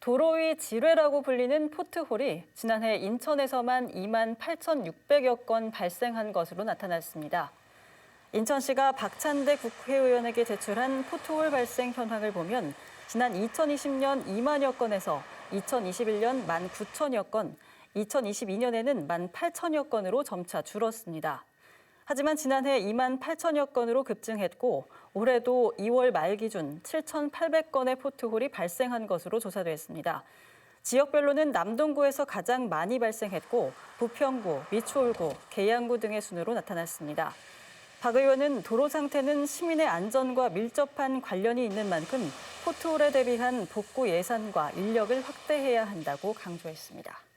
도로 위 지뢰라고 불리는 포트홀이 지난해 인천에서만 2만 8,600여 건 발생한 것으로 나타났습니다. 인천시가 박찬대 국회의원에게 제출한 포트홀 발생 현황을 보면 지난 2020년 2만여 건에서 2021년 1만 9천여 건, 2022년에는 1만 8천여 건으로 점차 줄었습니다. 하지만 지난해 2만 8천여 건으로 급증했고 올해도 2월 말 기준 7,800건의 포트홀이 발생한 것으로 조사됐습니다. 지역별로는 남동구에서 가장 많이 발생했고 부평구, 미추홀구, 계양구 등의 순으로 나타났습니다. 박 의원은 도로 상태는 시민의 안전과 밀접한 관련이 있는 만큼 포트홀에 대비한 복구 예산과 인력을 확대해야 한다고 강조했습니다.